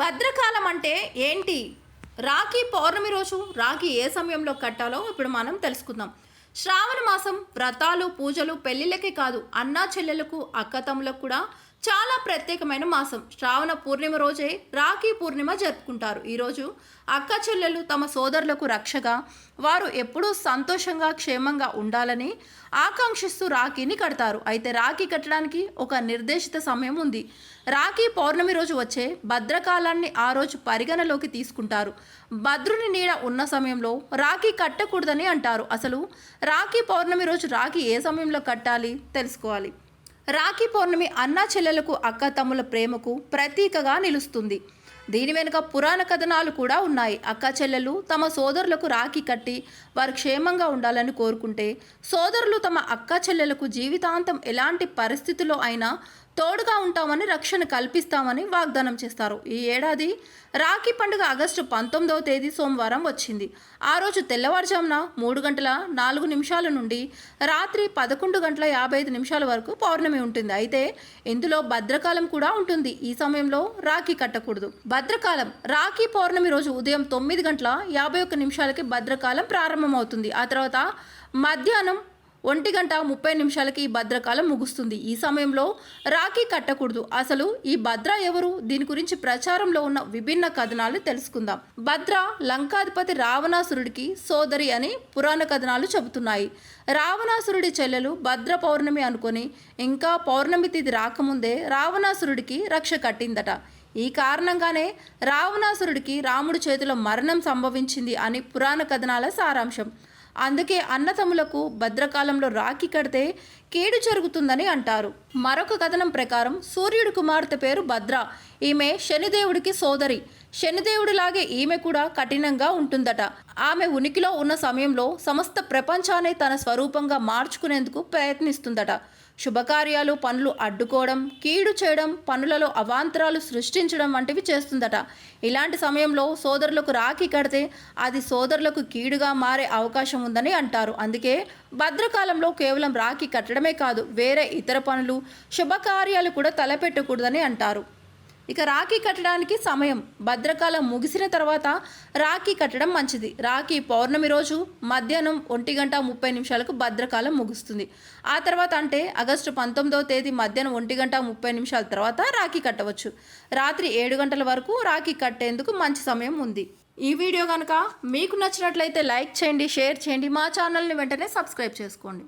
భద్రకాలం అంటే ఏంటి? రాఖీ పౌర్ణమి రోజు రాఖీ ఏ సమయంలో కట్టాలో ఇప్పుడు మనం తెలుసుకుందాం. శ్రావణ మాసం వ్రతాలు పూజలు పెళ్ళిళ్ళకే కాదు అన్నా చెల్లెలకు అక్కతమ్ములకు కూడా చాలా ప్రత్యేకమైన మాసం. శ్రావణ పూర్ణిమ రోజే రాఖీ పూర్ణిమ జరుపుకుంటారు. ఈరోజు అక్క చెల్లెలు తమ సోదరులకు రక్షగా వారు ఎప్పుడూ సంతోషంగా క్షేమంగా ఉండాలని ఆకాంక్షిస్తూ రాఖీని కడతారు. అయితే రాఖీ కట్టడానికి ఒక నిర్దేశిత సమయం ఉంది. రాఖీ పౌర్ణమి రోజు వచ్చే భద్రకాలాన్ని ఆ రోజు పరిగణలోకి తీసుకుంటారు. భద్రుని నీడ ఉన్న సమయంలో రాఖీ కట్టకూడదని అంటారు. అసలు రాఖీ పౌర్ణమి రోజు రాఖీ ఏ సమయంలో కట్టాలి? తెలుసుకోవాలి. రాఖీ పౌర్ణమి అన్నా చెల్లెలకు అక్క తమ్ముల ప్రేమకు ప్రతీకగా నిలుస్తుంది. దీని వెనుక పురాణ కథనాలు కూడా ఉన్నాయి. అక్క చెల్లెలు తమ సోదరులకు రాఖీ కట్టి వారు క్షేమంగా ఉండాలని కోరుకుంటే సోదరులు తమ అక్క చెల్లెలకు జీవితాంతం ఎలాంటి పరిస్థితుల్లో అయినా తోడుగా ఉంటామని రక్షణ కల్పిస్తామని వాగ్దానం చేస్తారు. ఈ ఏడాది రాఖీ పండుగ ఆగస్టు పంతొమ్మిదవ తేదీ సోమవారం వచ్చింది. ఆ రోజు తెల్లవారుజామున మూడు గంటల నాలుగు నిమిషాల నుండి రాత్రి పదకొండు గంటల యాభై ఐదు నిమిషాల వరకు పౌర్ణమి ఉంటుంది. అయితే ఇందులో భద్రకాలం కూడా ఉంటుంది. ఈ సమయంలో రాఖీ కట్టకూడదు. భద్రకాలం రాఖీ పౌర్ణమి రోజు ఉదయం తొమ్మిది గంటల యాభై ఒక్క నిమిషాలకి భద్రకాలం ప్రారంభమవుతుంది. ఆ తర్వాత మధ్యాహ్నం ఒంటి గంట ముప్పై నిమిషాలకి ఈ భద్రకాలం ముగుస్తుంది. ఈ సమయంలో రాఖీ కట్టకూడదు. అసలు ఈ భద్ర ఎవరు? దీని గురించి ప్రచారంలో ఉన్న విభిన్న కథనాలు తెలుసుకుందాం. భద్ర లంకాధిపతి రావణాసురుడికి సోదరి అని పురాణ కథనాలు చెబుతున్నాయి. రావణాసురుడి చెల్లెలు భద్ర పౌర్ణమి అనుకొని ఇంకా పౌర్ణమి తిథి రాకముందే రావణాసురుడికి రక్ష కట్టిందట. ఈ కారణంగానే రావణాసురుడికి రాముడి చేతిలో మరణం సంభవించింది అని పురాణ కథనాల సారాంశం. అందుకే అన్నతమ్ములకు భద్రకాలంలో రాఖీ కడితే కేడు జరుగుతుందని అంటారు. మరొక కథనం ప్రకారం సూర్యుడి కుమార్తె పేరు భద్ర. ఈమె శనిదేవుడికి సోదరి. శనిదేవుడిలాగే ఈమె కూడా కఠినంగా ఉంటుందట. ఆమె ఉనికిలో ఉన్న సమయంలో సమస్త ప్రపంచాన్ని తన స్వరూపంగా మార్చుకునేందుకు ప్రయత్నిస్తుందట. శుభకార్యాలు పనులు అడ్డుకోవడం కీడు చేయడం పనులలో అవాంతరాలు సృష్టించడం వంటివి చేస్తుందట. ఇలాంటి సమయంలో సోదరులకు రాఖీ కడితే అది సోదరులకు కీడుగా మారే అవకాశం ఉందని అంటారు. అందుకే భద్రకాలంలో కేవలం రాఖీ కట్టడమే కాదు వేరే ఇతర పనులు శుభకార్యాలు కూడా తలపెట్టకూడదని అంటారు. ఇక రాఖీ కట్టడానికి సమయం. భద్రకాలం ముగిసిన తర్వాత రాఖీ కట్టడం మంచిది. రాఖీ పౌర్ణమి రోజు మధ్యాహ్నం ఒంటి గంట ముప్పై నిమిషాలకు భద్రకాలం ముగుస్తుంది. ఆ తర్వాత అంటే ఆగస్టు పంతొమ్మిదవ తేదీ మధ్యాహ్నం ఒంటి గంట ముప్పై నిమిషాల తర్వాత రాఖీ కట్టవచ్చు. రాత్రి ఏడు గంటల వరకు రాఖీ కట్టేందుకు మంచి సమయం ఉంది. ఈ వీడియో కనుక మీకు నచ్చినట్లయితే లైక్ చేయండి షేర్ చేయండి మా ఛానల్ని వెంటనే సబ్స్క్రైబ్ చేసుకోండి.